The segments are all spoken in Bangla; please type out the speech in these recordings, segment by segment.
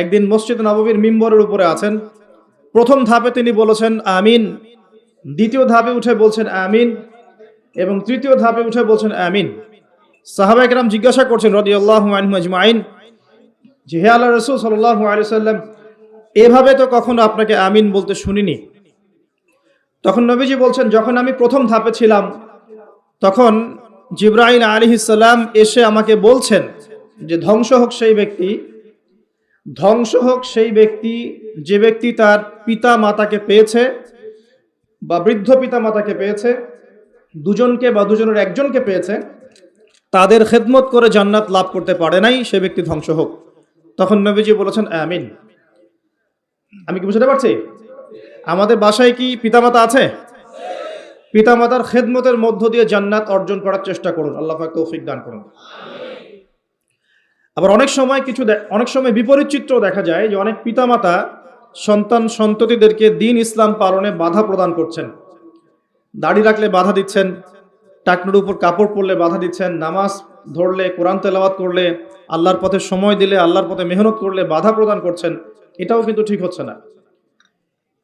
একদিন মসজিদ নববীর মিম্বরের উপরে আছেন। প্রথম ধাপে তিনি বলেছেন, আমিন। দ্বিতীয় ধাপে উঠে বলছেন, আমিন। এবং তৃতীয় ধাপে উঠে বলছেন, আমিন। সাহাবা জিজ্ঞাসা করছেন রদি আল্লাহ আজমাইন। যে, হে আল্লাহ রসুল সাল্লাহ আলিয়াল্লাম এভাবে তো কখনো আপনাকে আমিন বলতে শুনিনি। তখন নবীজি বলছেন, যখন আমি প্রথম ধাপে ছিলাম, তখন জিব্রাইল আলিহিসাল্লাম এসে আমাকে বলছেন যে, ধ্বংস হোক সেই ব্যক্তি ধ্বংস হোক সেই ব্যক্তি, যে ব্যক্তি তার পিতা মাতাকে পেয়েছে বা বৃদ্ধ পিতা মাতাকে পেয়েছে, দুজনকে বা দুজনের একজনকে পেয়েছে, তাদের খেদমত করে জান্নাত লাভ করতে পারে নাই, সে ব্যক্তি ধ্বংস হোক। তখন নবীজি বলেছেন, আমিন। আমি কি বুঝতে পারছি? আমাদের বাসায় কি পিতামাতা আছে? পিতামাতার খেদমতের মধ্য দিয়ে জান্নাত অর্জন করার চেষ্টা করুন। আল্লাহ তৌফিক দান করুন। আবার অনেক সময় কিছু অনেক সময় বিপরীত চিত্র দেখা যায় যে অনেক পিতামাতা সন্তান সন্ততিদেরকে দিন ইসলাম পালনে বাধা প্রদান করছেন। দাড়ি রাখলে বাধা দিচ্ছেন, টাকনুর উপর কাপড় পরলে বাধা দিচ্ছেন, নামাজ ধরলে, কোরআন তেলাওয়াত করলে, আল্লাহর পথে সময় দিলে, আল্লাহর পথে মেহনত করলে বাধা প্রদান করছেন, এটাও কিন্তু ঠিক হচ্ছে না।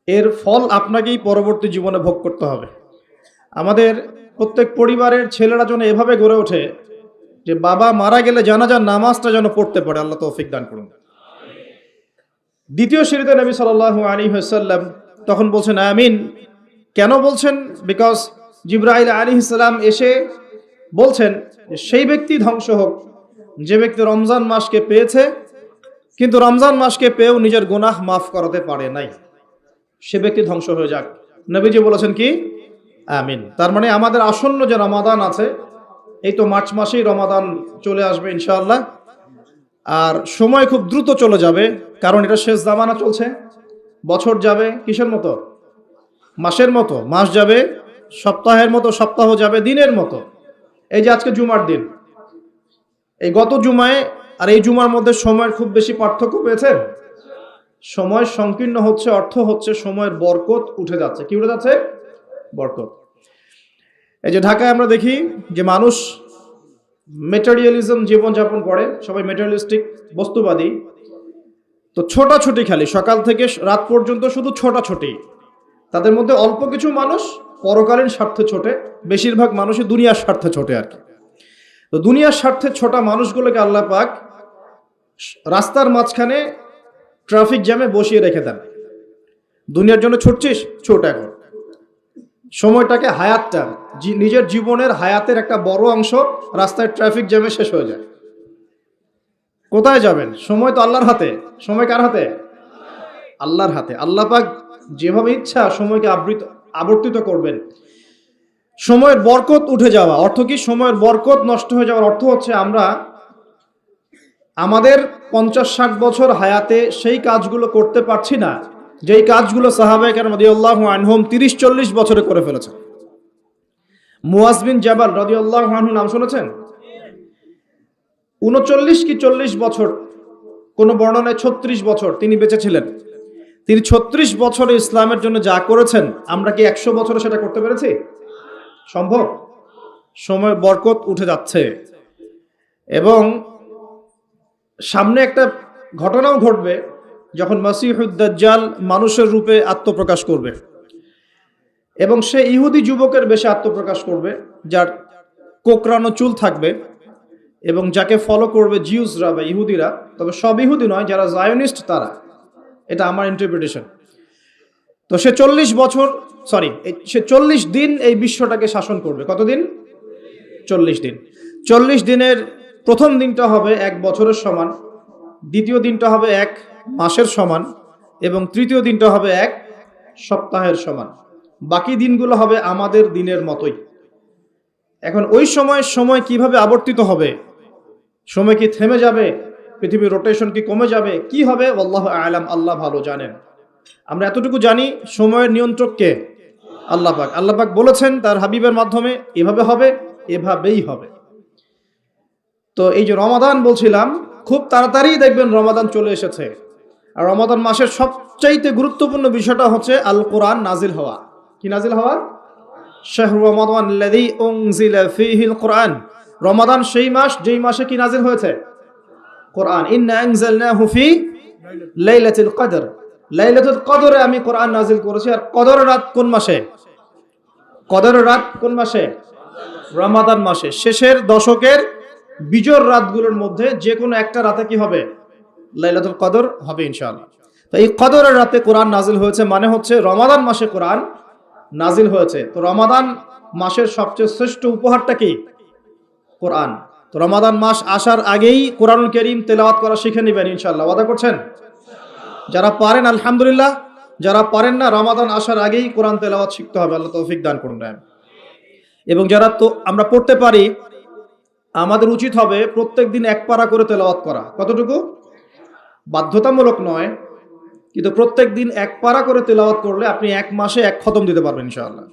এর ফল আপনাকেই পরবর্তী জীবনে ভোগ করতে হবে। আমাদের প্রত্যেক পরিবারের ছেলেরা যেন এভাবে গড়ে ওঠে যে বাবা মারা গেলে জানাজার নামাজটা যেন পড়তে পারে, আল্লাহ তৌফিক দান করুন। দ্বিতীয় সিঁড়িতে নবী সাল আলী হাসাল্লাম তখন বলছেন, আমিন। কেন বলছেন? বিকজ জিব্রাইল আলী ইসলাম এসে বলছেন সেই ব্যক্তি ধ্বংস হোক, যে ব্যক্তি রমজান মাসকে পেয়েছে, কিন্তু রমজান মাসকে পেয়েও নিজের গুনাহ মাফ করাতে পারে নাই। সে ব্যক্তি ধ্বংস হয়ে যাক। নবীজি বলেছেন কি? আমিন। তার মানে আমাদের আসন্ন যে রমাদান আছে এই তো মার্চ মাসেই রমাদান চলে আসবে ইনশাআল্লাহ। আর সময় খুব দ্রুত চলে যাবে, কারণ এটা শেষ জামানা চলছে। বছর যাবে কিসের মতো? মাসের মতো। মাস যাবে, সপ্তাহের মতো, সপ্তাহ যাবে, দিনের মতো। এই যে আজকে জুমার দিন। এই গত জুমায় আর এই জুমার মধ্যে সময়ের খুব বেশি পার্থক্য পেয়েছেন সময় সংকীর্ণ হচ্ছে, অর্থ হচ্ছে, সময়ের বরকত উঠে যাচ্ছে। কি উঠে যাচ্ছে? বরকত। এই যে ঢাকায় আমরা দেখি যে মানুষ মেটেরিয়ালিজম জীবনযাপন করে, সবাই মেটেরিয়ালিস্টিক বস্তুবাদী। তো ছোটাছুটি খালি, সকাল থেকে রাত পর্যন্ত শুধু ছোটাছুটি। তাদের মধ্যে অল্প কিছু মানুষ, পরকালীন স্বার্থে ছোটে, বেশিরভাগ মানুষই দুনিয়ার স্বার্থে ছোটে আর কি। তো দুনিয়ার স্বার্থে ছোটা মানুষগুলোকে আল্লাহ পাক রাস্তার মাঝখানে ট্রাফিক জ্যামে বসিয়ে রেখে দেন। দুনিয়ার জন্য ছুটছিস, ছোট এখন। সময়টাকে হায়াতটা জি- নিজের জীবনের হায়াতের একটা বড় অংশ রাস্তায় ট্রাফিক জ্যামে শেষ হয়ে যায়। কোথায় যাবেন? সময় তো আল্লাহর হাতে। সময় কার হাতে? আল্লাহর হাতে। আল্লাহ পাক যেভাবে ইচ্ছা সময়কে আবৃত, আবর্তিত করবেন। সময়ের বরকত উঠে যাওয়া। অর্থ কি? সময়ের বরকত নষ্ট হয়ে যাওয়ার অর্থ হচ্ছে আমরা আমাদের পঞ্চাশ ষাট বছর হায়াতে সেই কাজগুলো করতে পারছি না। যেই কাজগুলো সাহাবাহিক রদিউল্লাহ আনহুম তিরিশ চল্লিশ বছরে করে ফেলেছে মুয়াজবিন জাবাল রদিউল্লাহ আনহু নাম শুনেছেন? উনচল্লিশ কি চল্লিশ বছর, কোন বর্ণনায় ছত্রিশ বছর তিনি বেঁচে ছিলেন। তিনি ছত্রিশ বছরে ইসলামের জন্য যা করেছেন, আমরা কি একশো বছরে সেটা করতে পেরেছি? সম্ভব? সময়, বরকত উঠে যাচ্ছে। এবং সামনে একটা ঘটনাও ঘটবে যখন মাসিহুদ্দাজ্জাল মানুষের রূপে আত্মপ্রকাশ করবে এবং সে ইহুদি যুবকের বেশে আত্মপ্রকাশ করবে, যার কোকরানো চুল থাকবে এবং যাকে ফলো করবে জিউসরা বা ইহুদিরা, তবে সব ইহুদি নয়, যারা জায়নিস্ট তারা। এটা আমার ইন্টারপ্রিটেশন তো সে চল্লিশ বছর সরি সে চল্লিশ দিন এই বিশ্বটাকে শাসন করবে। কতদিন? চল্লিশ দিন। চল্লিশ দিনের প্রথম দিনটা হবে এক বছরের সমান, দ্বিতীয় দিনটা হবে এক মাসের সমান এবং তৃতীয় দিনটা হবে এক সপ্তাহের সমান। বাকি দিনগুলো হবে আমাদের দিনের মতোই। এখন ওই সময় সময় কীভাবে আবর্তিত হবে? সময় কি থেমে যাবে? পৃথিবীর রোটেশন কি কমে যাবে? কি হবে? আল্লাহ আলাম, আল্লাহ ভালো জানেন। আমরা এতটুকু জানি সময়ের নিয়ন্ত্রক কে? পাক। আল্লাহ পাক বলেছেন তার হাবিবের মাধ্যমে এভাবে হবে, এভাবেই হবে। তো এই যে রমাদান বলছিলাম, খুব তাড়াতাড়ি দেখবেন রমাদান চলে এসেছে। আর রমাদান মাসের সবচাইতে গুরুত্বপূর্ণ বিষয়টা হচ্ছে আল কোরআন নাজিল হওয়া। কি নাজিল হওয়া? শাহরু রমাদান লাযী উনজিলা ফীহিল কোরআন রমাদান সেই মাস যেই মাসে কি নাজিল হয়েছে? কোরআন। ইন্না আনজালনাহু ফি লাইলাতুল কদর। লাইলাতুল কদরে আমি কোরআন নাজিল করেছি। আর কদর রাত কোন মাসে? কদর রাত কোন মাসে? রমাদান মাসে। শেষের দশকের বিজোর রাতগুলোর মধ্যে যে কোনো একটা রাতে কি হবে? লাইলাতুল কদর হবে ইনশাআল্লাহ। তো এই কদরের রাতে কোরআন নাজিল হয়েছে মানে হচ্ছে রমাদান মাসে কোরআন নাজিল হয়েছে। তো রমাদান মাসের সবচেয়ে শ্রেষ্ঠ উপহারটা কি? কোরআন। তো রমাদান মাস আসার আগেই কোরআনুল করিম তেলাওয়াত করা শিখে নেবেন ইনশাআল্লাহ। ওয়াদা করছেন? যারা পারেন, আলহামদুলিল্লাহ। যারা পারেন না, রমাদান আসার আগেই কোরআন তেলাওয়াত শিখতে হবে। আল্লাহ তৌফিক দান করুন এবং যারা তো আমরা পড়তে পারি, আমাদের উচিত হবে প্রত্যেক দিন এক পারা করে তেলাওয়াত করা। কতটুকু? বাধ্যতামূলক নয়, কিন্তু প্রত্যেক দিন এক পারা করে তেলাওয়াত করলে আপনি এক মাসে এক খতম দিতে পারবেন ইনশাআল্লাহ।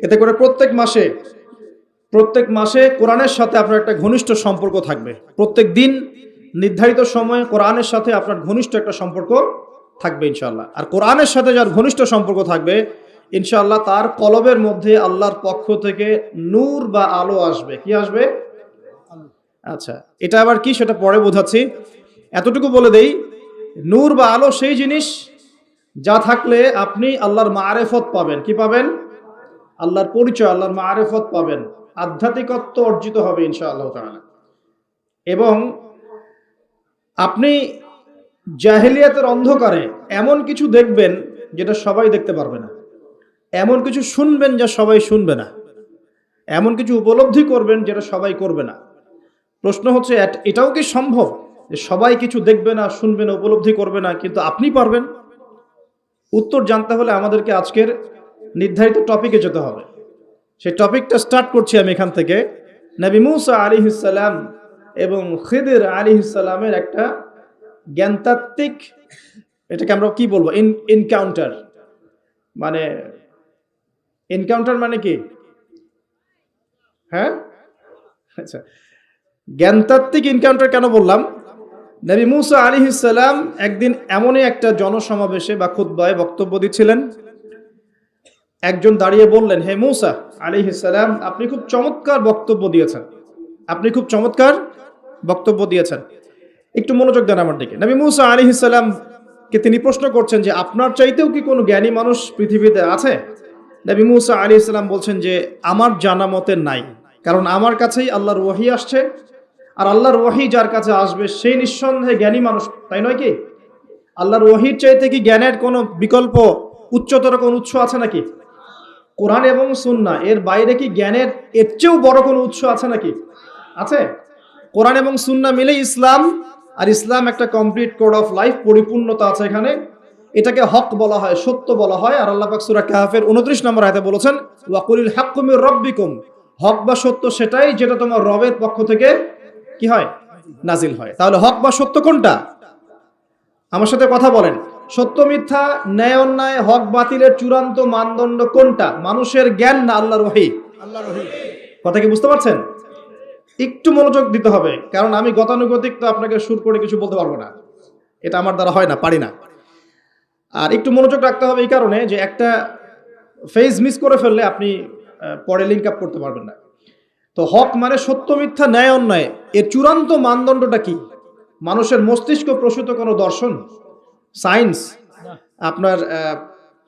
এতে করে প্রত্যেক মাসে প্রত্যেক মাসে কোরআনের সাথে আপনার একটা ঘনিষ্ঠ সম্পর্ক থাকবে। প্রত্যেক দিন নির্ধারিত সময়ে কোরআনের সাথে আপনার ঘনিষ্ঠ একটা সম্পর্ক থাকবে ইনশাআল্লাহ। আর কোরআনের সাথে যার ঘনিষ্ঠ সম্পর্ক থাকবে, ইনশাআল্লাহ তার কলবের মধ্যে আল্লাহর পক্ষ থেকে নূর বা আলো আসবে। কি আসবে? আচ্ছা এটা আবার কি সেটা পরে বোঝাচ্ছি। এতটুকু বলে দেই, নূর বা আলো সেই জিনিস যা থাকলে আপনি আল্লাহর মারেফত পাবেন। কি পাবেন? আল্লাহর পরিচয়, আল্লাহর মারেফত পাবেন। আধ্যাত্মিকত্ব অর্জিত হবে ইনশাআল্লাহ তাআলা। এবং আপনি জাহেলিয়াতের অন্ধকারে এমন কিছু দেখবেন যেটা সবাই দেখতে পারবে না। এমন কিছু শুনবেন যা সবাই শুনবে না। এমন কিছু উপলব্ধি করবেন যেটা সবাই করবে না। প্রশ্ন হচ্ছে, এট- এটাও কি সম্ভব? সবাই কিছু দেখবে না, শুনবে না, উপলব্ধি করবে না, কিন্তু আপনি পারবেন। উত্তর জানতে হলে আমাদেরকে আজকের নির্ধারিত টপিকে যেতে হবে। সেই টপিকটা স্টার্ট করছি আমি এখান থেকে। নবী মুসা আলী ইসালাম এবং খিদির আলী ইসালামের একটা জ্ঞানতাত্ত্বিক, এটাকে আমরা কি বলব? ইন এনকাউন্টার মানে এনকাউন্টার মানে কি? হ্যাঁ? আচ্ছা। জ্ঞানতাত্ত্বিক এনকাউন্টার কেন বললাম? নবী মুসা আলী ইসালাম একদিন এমনই একটা জনসমাবেশে বা খুদ্বায় বক্তব্য দিচ্ছিলেন। একজন দাঁড়িয়ে বললেন, হে মুসা আলী ইসালাম আপনি খুব চমৎকার বক্তব্য দিয়েছেন। আপনি খুব চমৎকার বক্তব্য দিয়েছেন। একটু মনোযোগ দেন আমার দিকে। নবী মুসা আলী ইসালামকে তিনি প্রশ্ন করছেন যে, আপনার চাইতেও কি কোনো জ্ঞানী মানুষ পৃথিবীতে আছে? নবী মুসা আলী ইসলাম বলছেন যে, আমার জানা মতে নাই। কারণ আমার কাছেই আল্লাহর ওয়াহি আসছে। আর আল্লাহর ওয়াহি যার কাছে আসবে, সেই নিঃসন্দেহে জ্ঞানী মানুষ, তাই নয় কি? আল্লাহর ওয়াহির চাইতে কি জ্ঞানের কোনো বিকল্প, উচ্চতর কোন উৎস আছে নাকি? কোরআন এবং সুন্না এর বাইরে কি জ্ঞানের এর চেয়েও বড় কোনো উৎস আছে নাকি? আছে। কোরআন এবং সুন্না মিলে ইসলাম, আর ইসলাম একটা কমপ্লিট কোড অফ লাইফ, পরিপূর্ণতা আছে এখানে। এটাকে হক বলা হয়, সত্য বলা হয়, আর আল্লাহ পাক সূরা কাহাফের 29 নম্বর আয়াতে বলেছেন ওয়াকুলিল হাক্কু মির রাব্বিকুম। হক বা সত্য সেটাই যেটা তোমার রবের পক্ষ থেকে কি হয়? নাজিল হয়। তাহলে হক বা সত্য কোনটা? আমার সাথে কথা বলেন। সত্য মিথ্যা ন্যায় অন্যায় হক বাতিলের চূড়ান্ত মানদণ্ড কোনটা? মানুষের জ্ঞান না আল্লাহর ওহী? কথা কি বুঝতে পারছেন? একটু মনোযোগ দিতে হবে কারণ আমি গতানুগতিক তো আপনাকে সুর করে কিছু বলতে পারব না। এটা আমার দ্বারা হয় না পারি না। আর একটু মনোযোগ রাখতে হবে এই কারণে যে একটা ফেজ মিস করে ফেললে আপনি পরে লিঙ্ক আপ করতে পারবেন না। তো হক মানে সত্য, মিথ্যা, ন্যায়, অন্যায়। এর চূড়ান্ত মানদণ্ডটা কি? মানুষের মস্তিষ্ক প্রসূত কোনো দর্শন? সায়েন্স? আপনার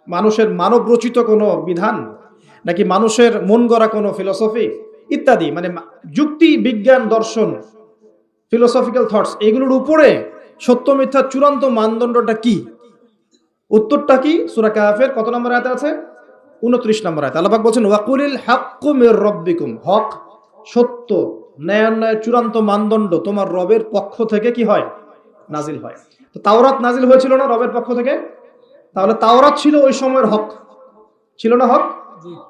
মানুষের মানব রচিত কোনো বিধান? নাকি মানুষের মন গড়া কোনো ফিলসফি ইত্যাদি। মানে যুক্তি, বিজ্ঞান, দর্শন ফিলোসফিক্যাল থটস এগুলোর উপরে সত্য মিথ্যার চূড়ান্ত মানদণ্ডটা কি? উত্তরটা কি? সুরা কাহাফের কত নম্বর আয়াতে আছে? উনত্রিশ নম্বর আয়াত। আল্লাহ বলছেন, ওয়াকুলিল হাক্কু মির রব্বিকুম। হক সত্য, ন্যায় অন্যায়ের চূড়ান্ত মানদণ্ড তোমার রবের পক্ষ থেকে কি হয়? নাজিল হয়। তো তাওরাত নাজিল হয়েছিল না রবের পক্ষ থেকে? তাহলে তাওরাত ছিল ওই সময়ের হক। ছিল না হক?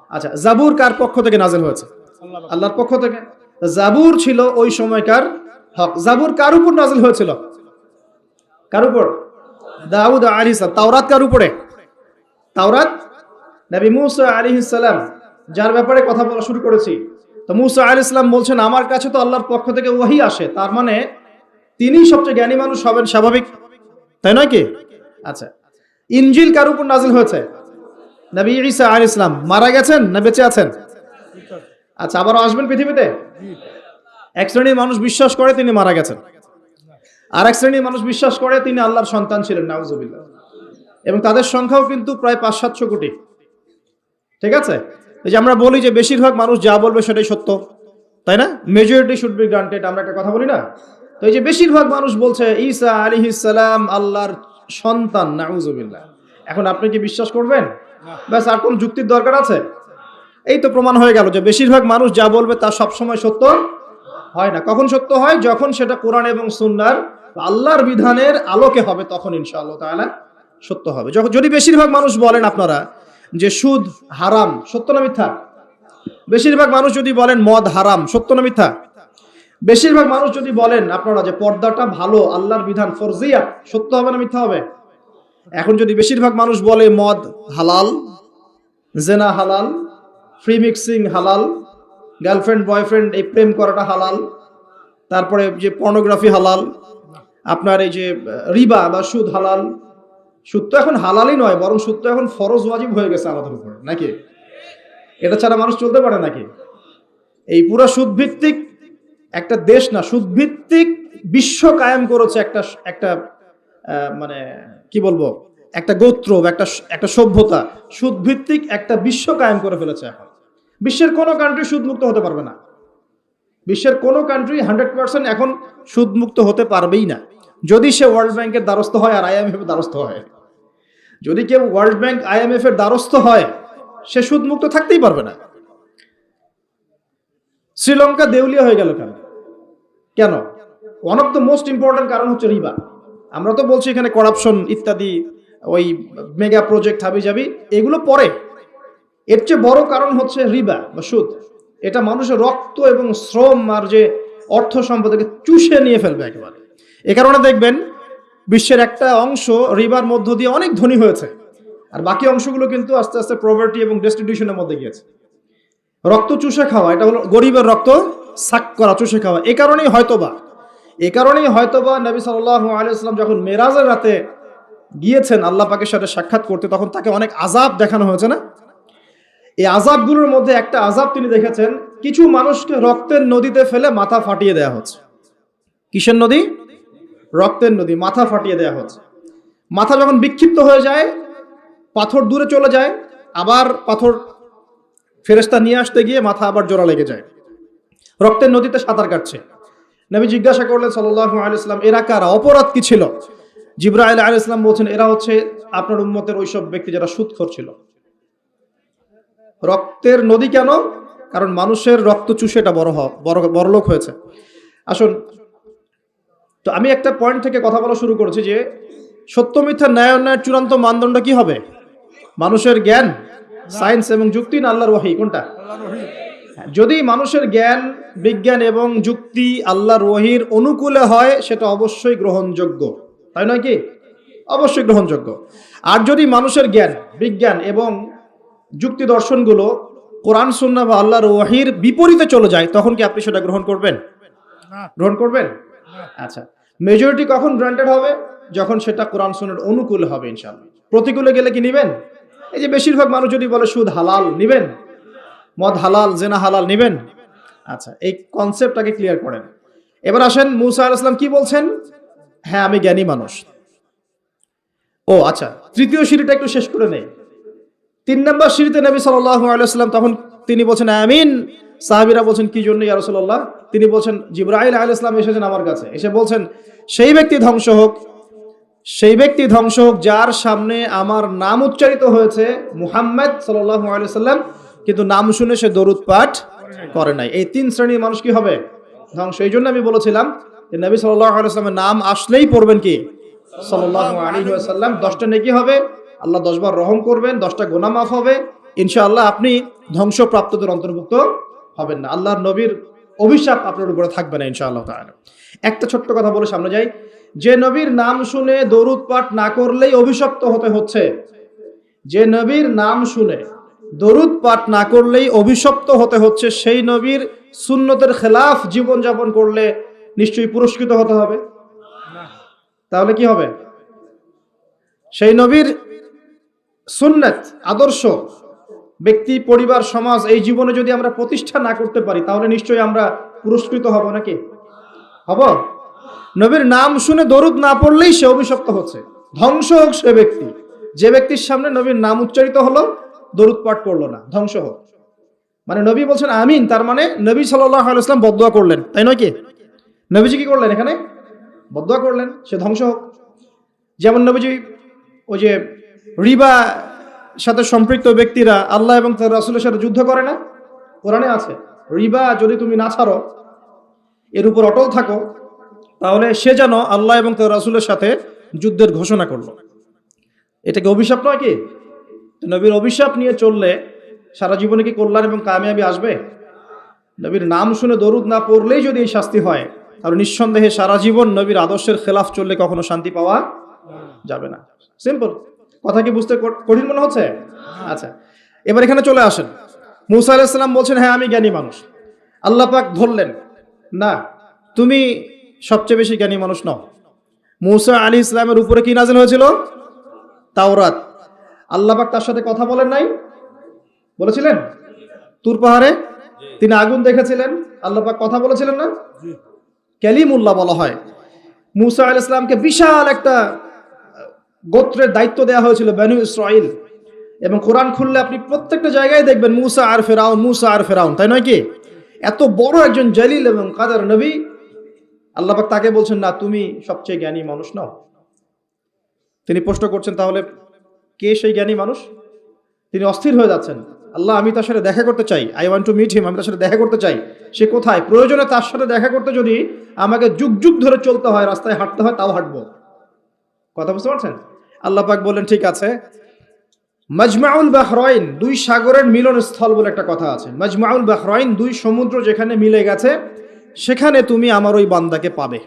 আচ্ছা জাবুর কার পক্ষ থেকে নাজিল হয়েছে? আল্লাহর পক্ষ থেকে। জাবুর ছিল ওই সময়কার হক। জাবুর কার উপর নাজিল হয়েছিল? কার উপর? দাউদ আলী তাওরাত কার উপরে? তাওরাত? নবী মুসা আলী সালাম। যার ব্যাপারে কথা বলা শুরু করেছি। তো মুসা আলী ইসলাম বলছেন, আমার কাছে তো আল্লাহর পক্ষ থেকে ওয়াহি আসে। তার মানে তিনি সবচেয়ে জ্ঞানী মানুষ হবেন স্বাভাবিক। তাই নয় কি? আচ্ছা। ইনজিল কার উপর নাজিল হয়েছে? নবী ঈসা আলী ইসলাম মারা গেছেন না বেঁচে আছেন? আচ্ছা আবারও আসবেন পৃথিবীতে? এক শ্রেণির মানুষ বিশ্বাস করে তিনি মারা গেছেন। আর এক শ্রেণির মানুষ বিশ্বাস করে তিনি আল্লাহর সন্তান ছিলেন, নাউজুবিল্লাহ। এবং তাদের সংখ্যাও কিন্তু প্রায় পাঁচ সাতশো কোটি। ঠিক আছে? এই যে আমরা বলি যে বেশিরভাগ মানুষ যা বলবে সেটাই সত্য, তাই না? মেজরিটি শুড বি গ্রান্টেড আমরা একটা কথা বলি না? তো এই যে বেশিরভাগ মানুষ বলছে, ঈসা আলিহিসাল্লাম আল্লাহর সন্তান, নাউজুবিল্লাহ। এখন আপনি কি বিশ্বাস করবেন? ব্যাস, আর কোন যুক্তির দরকার আছে? এই তো প্রমাণ হয়ে গেল যে বেশিরভাগ মানুষ যা বলবে তা সবসময় সত্য হয় না। কখন সত্য হয়? যখন সেটা কোরআন এবং সুন্নার আল্লাহর বিধানের আলোকে হবে, তখন ইনশাআল্লাহ তাহলে সত্য হবে। যখন যদি বেশিরভাগ মানুষ বলেন আপনারা যে সুদ হারাম, সত্য না মিথ্যা? বেশিরভাগ মানুষ যদি বলেন মদ হারাম, সত্য না মিথ্যা? বেশিরভাগ মানুষ যদি বলেন আপনারা যে পর্দাটা ভালো, আল্লাহর বিধান ফরজিয়া, সত্য হবে না মিথ্যা হবে? এখন যদি বেশিরভাগ মানুষ বলে মদ হালাল, জেনা হালাল ফ্রি মিক্সিং হালাল গার্লফ্রেন্ড বয়ফ্রেন্ড এই প্রেম করাটা হালাল, তারপরে যে পর্নোগ্রাফি হালাল, আপনার এই যে রিবা বা সুদ হালাল সুদ তো এখন হালালই নয়, বরং সুদ তো এখন ফরজ ওয়াজিব হয়ে গেছে আমাদের উপরে, নাকি? এটা ছাড়া মানুষ চলতে পারে নাকি? এই পুরো সুদ ভিত্তিক একটা দেশ না সুদ ভিত্তিক বিশ্ব কায়েম করেছে একটা একটা মানে কি বলব, একটা গোত্র একটা একটা সভ্যতা সুদ ভিত্তিক একটা বিশ্ব কায়েম করে ফেলেছে এখন। বিশ্বের কোনো কান্ট্রি সুদমুক্ত হতে পারবে না। বিশ্বের কোনো কান্ট্রি হান্ড্রেড পার্সেন্ট এখন সুদমুক্ত হতে পারবেই না। যদি সে ওয়ার্ল্ড ব্যাংকের দ্বারস্থ হয় আর আইএমএফ এর দ্বারস্থ হয়। যদি কেউ ওয়ার্ল্ড ব্যাংক আইএমএফ এর দ্বারস্থ হয়, সে সুদমুক্ত থাকতেই পারবে না। শ্রীলঙ্কা দেউলিয়া হয়ে গেল কেন? কেন? One of the most important কারণ হচ্ছে রিবা। আমরা তো বলছি এখানে করাপশন ইত্যাদি, ওই মেগা প্রজেক্ট হাবি যাবি এগুলো পরে। এর চেয়ে বড় কারণ হচ্ছে রিবা বা সুদ। এটা মানুষের রক্ত এবং শ্রম আর যে অর্থ সম্পদকে চুষে নিয়ে ফেলবে একেবারে। এ কারণে দেখবেন বিশ্বের একটা অংশ রিবার মধ্য দিয়ে অনেক ধনী হয়েছে। আর বাকি অংশগুলো কিন্তু আস্তে আস্তে প্রভার্টি এবং ডেস্টিটিউশনের মধ্যে গিয়েছে। রক্ত চুষে খাওয়া, এটা হলো গরিবের রক্ত সাক করা, চুষে খাওয়া। এ কারণেই হয়তোবা, এ কারণেই হয়তোবা নবী সাল্লাহ আলিয়াল্লাম যখন মেরাজের রাতে গিয়েছেন আল্লাহ পাকের সাথে সাক্ষাৎ করতে, তখন তাকে অনেক আজাব দেখানো হয়েছে না? এই আজাবগুলোর মধ্যে একটা আজাব তিনি দেখেছেন, কিছু মানুষকে রক্তের নদীতে ফেলে মাথা ফাটিয়ে দেওয়া হচ্ছে। কিসের নদী? রক্তের নদী, মাথা ফাটিয়ে দেওয়া হচ্ছে। মাথা যখন বিক্ষিপ্ত হয়ে যায়, পাথর দূরে চলে যায়, আবার পাথর ফেরেস্তা নিয়ে আসতে গিয়ে মাথা আবার জোড়া লেগে যায়। রক্তের নদীতে সাঁতার কাটছে। নবী জিজ্ঞাসা করলেন, সাল্লাল্লাহু আলাইহি ইসলাম এরা কারা? অপরাধ কি ছিল? জিব্রাইল আলাইহিস ইসলাম বলছেন, এরা হচ্ছে আপনার উম্মতের ওইসব ব্যক্তি যারা সুদখোর ছিল। রক্তের নদী কেন? কারণ মানুষের রক্ত বড় হ বড় বড়লোক হয়েছে। আসুন তো আমি একটা পয়েন্ট থেকে কথা বলা শুরু করেছি যে সত্য মিথ্যা ন্যায় অন্যায়ের চূড়ান্ত মানদণ্ড কি হবে? মানুষের জ্ঞান সায়েন্স এবং যুক্তি না আল্লাহর ওয়াহি? কোনটা? যদি মানুষের জ্ঞান বিজ্ঞান এবং যুক্তি আল্লাহর ওয়াহির অনুকূলে হয় সেটা অবশ্যই গ্রহণযোগ্য। তাই নয় কি? অবশ্যই গ্রহণযোগ্য। আর যদি মানুষের জ্ঞান বিজ্ঞান এবং যুক্তি দর্শনগুলো কোরআন সুন্না বা আল্লাহর ওয়াহির বিপরীতে চলে যায় তখন কি আপনি সেটা গ্রহণ করবেন? গ্রহণ করবেন? আচ্ছা মেজরিটি কখন গ্রান্টেড হবে? যখন সেটা কোরআন সুন্নার অনুকূল হবে, ইনশাআল্লাহ। প্রতিকূলে গেলে কি নিবেন? এই যে বেশিরভাগ মানুষ যদি বলে সুদ হালাল নিবেন, মদ হালাল, জেনা হালাল নিবেন আচ্ছা এই কনসেপ্টটাকে ক্লিয়ার করেন। এবার আসেন, মুসা আল ইসলাম কি বলছেন? হ্যাঁ আমি জ্ঞানী মানুষ। ও আচ্ছা তৃতীয় সিঁড়িটা একটু শেষ করে নেই। তিন নম্বর সিঁড়িতে নবী সাল্লাম তখন তিনি বলছেন, আমিন। সাহাবিরা বলছেন, কি জন্য ইয়া রাসূলুল্লাহ? তিনি বলছেন, জিব্রাইল আলাইহিস সালাম এসেছেন আমার কাছে। এসে বলছেন, সেই ব্যক্তি ধ্বংস হোক, সেই ব্যক্তি ধ্বংস হোক, যার সামনে আমার নাম উচ্চারিত হয়েছে মুহাম্মদ সাল্লাম, কিন্তু নাম শুনে সে দরুদ পাঠ করে নাই। এই তিন শ্রেণির মানুষ কি হবে? ধ্বংস। এই জন্য আমি বলেছিলাম যে নবী সাল্লামের নাম আসলেই পড়বেন কি? ওয়াসাল্লাম। দশটা নেকি হবে, আল্লাহ দশবার রহম করবেন, দশটা গোনা মাফ হবে। ইনশাআল্লাহ আপনি ধ্বংসপ্রাপ্তদের অন্তর্ভুক্ত হবেন না। আল্লাহর নবীর অভিশাপ আপনার উপরে থাকবে না, ইনশাআল্লাহ তাআলা। একটা ছোট্ট কথা বলে সামনে যাই। যে নবীর নাম শুনে দরুদ পাঠ না করলেই অভিশপ্ত হতে হচ্ছে। যে নবীর নাম শুনে দরুদ পাঠ না করলেই অভিশপ্ত হতে হচ্ছে, সেই নবীর সুন্নতের খেলাফ জীবনযাপন করলে নিশ্চয়ই পুরস্কৃত হতে হবে। তাহলে কি হবে? সেই নবীর সুন্নত, আদর্শ ব্যক্তি, পরিবার, সমাজ এই জীবনে যদি আমরা প্রতিষ্ঠা না করতে পারি, তাহলে নিশ্চয়ই আমরা পুরস্কৃত হব নাকি? হব? নবীর নাম শুনে দরুদ না পড়লেই সে অভিশপ্ত হচ্ছে। ধ্বংস হোক সে ব্যক্তি। যে ব্যক্তির সামনে নবীর নাম উচ্চারিত হলো, দরুদ পাঠ করল না। ধ্বংস হোক। মানে নবী বলছেন, আমিন। তার মানে নবী সাল্লাহ আলাইসলাম বদুয়া করলেন। তাই নয় কি? নবীজি কি করলেন এখানে? বদুয়া করলেন। সে ধ্বংস হোক। যেমন নবীজি ওই যে রিবা সাথে সম্পৃক্ত ব্যক্তিরা আল্লাহ এবং তার রাসুলের সাথে যুদ্ধ করে না? কোরআনে আছে, রিবা যদি তুমি না ছাড়ো, এর উপর অটল থাকো, তাহলে সে যেন আল্লাহ এবং তার রাসুলের সাথে যুদ্ধের ঘোষণা করল। এটা কি অভিশাপ নয় কি? নবীর অভিশাপ নিয়ে চললে সারা জীবনে কি কল্যাণ এবং কামিয়াবি আসবে? নবীর নাম শুনে দরুদ না পড়লেই যদি এই শাস্তি হয়, তাহলে নিঃসন্দেহে সারা জীবন নবীর আদর্শের খেলাফ চললে কখনো শান্তি পাওয়া যাবে না। সিম্পল কথা কি বুঝতে কঠিন মনে হচ্ছে? আচ্ছা এবার এখানে চলে আসেন। মুসা আলাইসাল্লাম বলছেন হ্যাঁ আমি জ্ঞানী মানুষ। আল্লাহ পাক ধরলেন না তুমি সবচেয়ে বেশি জ্ঞানী মানুষ নও। মুসা আলী ইসলামের উপরে কি নাজেল হয়েছিল? তাওরাত। আল্লাহ পাক তার সাথে কথা বলেন নাই? বলেছিলেন? তুর পাহাড়ে? তিনি আগুন দেখেছিলেন। আল্লাহ পাক কথা বলেছিলেন না? ক্যালিমুল্লাহ বলা হয়। মুসা আল ইসলামকে বিশাল একটা গোত্রের দায়িত্ব দেওয়া হয়েছিল বেনু ইসরাইল। এবং কোরআন খুললে আপনি প্রত্যেকটা জায়গায় দেখবেন মুসা আর ফেরাউন, মুসা আর ফেরাউন, তাই নয় কি? এত বড় একজন জলিল এবং কাদার নবী? আল্লাহ পাক তাকে বলছেন, না, তুমি সবচেয়ে জ্ঞানী মানুষ নও। তিনি প্রশ্ন করছেন, তাহলে কে সেই জ্ঞানী মানুষ? তিনি অস্থির হয়ে যাচ্ছেন, আল্লাহ, আমি তার সাথে দেখা করতে চাই। I want to meet him আমি তার সাথে দেখা করতে চাই। সে কোথায়? প্রয়োজনে তার সাথে দেখা করতে যদি আমাকে যুগ যুগ ধরে চলতে হয়, রাস্তায় হাঁটতে হয়, তাও হাঁটবো। কথা বুঝতে পারছেন? আল্লাহ পাক বললেন, ঠিক আছে। মজমাউল বাহরাইন, দুই সাগরের মিলন স্থল বলে একটা কথা আছে। মজমাউল বাহরাইন, দুই সমুদ্র যেখানে মিলে গেছে, সেখানে তুমি আমার ওই বান্দাকে পাবে।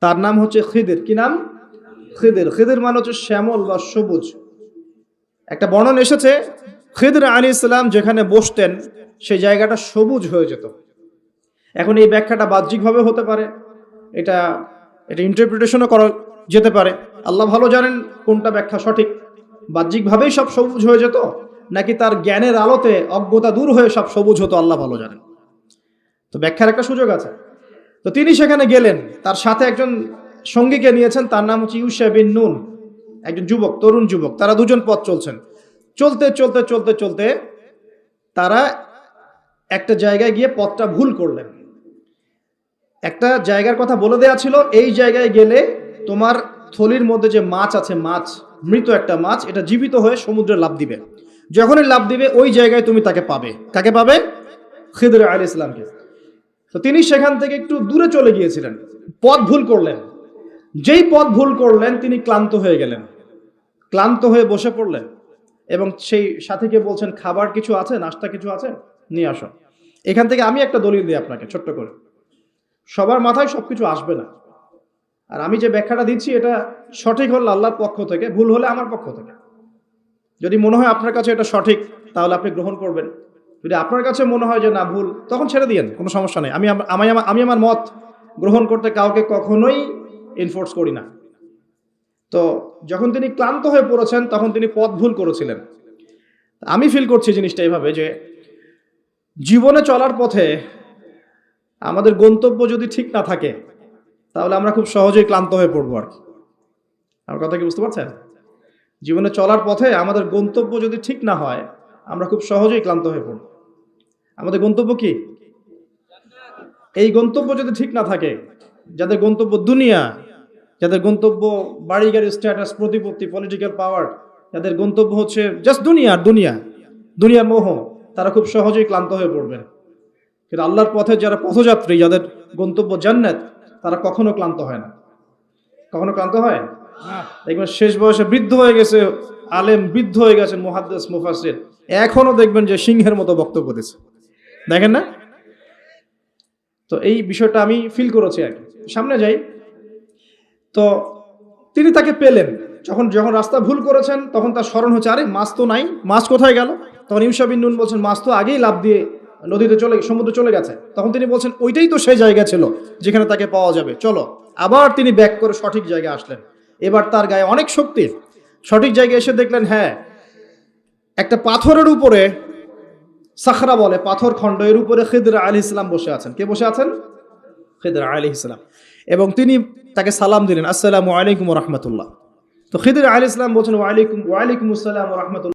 তার নাম হচ্ছে খিদের। কি নাম? খিদের। খিদের মানে হচ্ছে শ্যামল বা সবুজ। একটা বর্ণন এসেছে, খিদর আলী ইসলাম যেখানে বসতেন, সেই জায়গাটা সবুজ হয়ে যেত। এখন এই ব্যাখ্যাটা বাহ্যিকভাবে হতে পারে, এটা এটা ইন্টারপ্রিটেশনও করা যেতে পারে। আল্লাহ ভালো জানেন কোনটা ব্যাখ্যা সঠিক। বাহ্যিকভাবেই সব সবুজ হয়ে যেত, নাকি তার জ্ঞানের আলোতে অজ্ঞতা দূর হয়ে সব সবুজ হতো, আল্লাহ ভালো জানেন। তো ব্যাখ্যার একটা সুযোগ আছে। তো তিনি সেখানে গেলেন, তার সাথে একজন সঙ্গীকে নিয়েছেন, তার নাম হচ্ছে ইউসা বিন নুন, একজন যুবক, তরুণ যুবক, তারা দুজন পথ চলছেন। চলতে চলতে চলতে চলতে তারা একটা জায়গায় গিয়ে পথটা ভুল করলেন। একটা জায়গার কথা বলে দেওয়া ছিল, এই জায়গায় গেলে তোমার থলির মধ্যে যে মাছ আছে, মাছ, মৃত একটা মাছ, এটা জীবিত হয়ে সমুদ্রে লাভ দিবে। যখনই লাভ দিবে, ওই জায়গায় তুমি তাকে পাবে। কাকে পাবে? খিদর আলী ইসলামকে। তো তিনি সেখান থেকে একটু দূরে চলে গিয়েছিলেন। পথ ভুল করলেন। যেই পথ ভুল করলেন, তিনি ক্লান্ত হয়ে গেলেন। ক্লান্ত হয়ে বসে পড়লেন। এবং সেই সাথীকে বলছেন, খাবার কিছু আছে? নাস্তা কিছু আছে? নিয়ে আসো। এখান থেকে আমি একটা দলিল দিই আপনাকে, ছোট্ট করে। সবার মাথায় সবকিছু আসবে না। আর আমি যে ব্যাখ্যাটা দিচ্ছি, এটা সঠিক হলে আল্লাহর পক্ষ থেকে, ভুল হলে আমার পক্ষ থেকে। যদি মনে হয় আপনার কাছে এটা সঠিক, তাহলে আপনি গ্রহণ করবেন। যদি আপনার কাছে মনে হয় যে না, ভুল, তখন ছেড়ে দিয়েন, কোনো সমস্যা নেই। আমি আমি আমি আমার মত গ্রহণ করতে কাউকে কখনোই এনফোর্স করি না। তো যখন তিনি ক্লান্ত হয়ে পড়েছেন, তখন তিনি পথ ভুল করেছিলেন। আমি ফিল করছি জিনিসটা এইভাবে যে, জীবনে চলার পথে আমাদের গন্তব্য যদি ঠিক না থাকে তাহলে আমরা খুব সহজেই ক্লান্ত হয়ে পড়ব আর কি। আমার কথা কি বুঝতে পারছেন? জীবনে চলার পথে আমাদের গন্তব্য যদি ঠিক না হয়, আমরা খুব সহজেই ক্লান্ত হয়ে পড়ব। আমাদের গন্তব্য কি? এই গন্তব্য যদি ঠিক না থাকে, যাদের গন্তব্য দুনিয়া, যাদের গন্তব্য বাড়ি গাড়ি স্ট্যাটাস প্রতিপত্তি পলিটিক্যাল পাওয়ার যাদের গন্তব্য হচ্ছে জাস্ট দুনিয়া দুনিয়া দুনিয়ার মোহ, তারা খুব সহজেই ক্লান্ত হয়ে পড়বেন কিন্তু আল্লাহর পথে যারা পথযাত্রী, যাদের গন্তব্য জান্নাত তারা কখনো ক্লান্ত হয় না। কখনো ক্লান্ত হয়? দেখবেন শেষ বয়সে বৃদ্ধ হয়ে গেছে আলেম বৃদ্ধ হয়ে গেছেন মুহাদ্দিস মুফাসির এখনও দেখবেন যে সিংহের মতো বক্তব্য দিচ্ছে। দেখেন না? তো এই বিষয়টা আমি ফিল করেছি আর সামনে যাই। তো তিনি তাকে পেলেন। যখন যখন রাস্তা ভুল করেছেন তখন তার স্মরণ হচ্ছে আরে মাছ তো নাই মাছ কোথায় গেল? তখন ইউসা বিন নুন বলছেন মাছ তো আগেই লাভ দিয়ে নদীতে চলে, সমুদ্রে চলে গেছে। তখন তিনি বলছেন, ওইটাই তো সেই জায়গা ছিল যেখানে তাকে পাওয়া যাবে। চলো। আবার তিনি ব্যাক করে সঠিক জায়গায় আসলেন। এবার তার গায়ে অনেক শক্তি। সঠিক জায়গায় এসে দেখলেন হ্যাঁ একটা পাথরের উপরে সাখরা বলে, পাথর খণ্ড। এর উপরে খিদর আলী ইসলাম বসে আছেন। কে বসে আছেন? খিদর আলী ইসলাম। এবং তিনি তাকে সালাম দিলেন, আসসালামু আলাইকুম রহমতুল্লাহ। তো খিদর আলী ইসলাম বলছেন, ওয়ালাইকুম ওয়ালাইকুম আসসালাম রহমতুল্লাহ।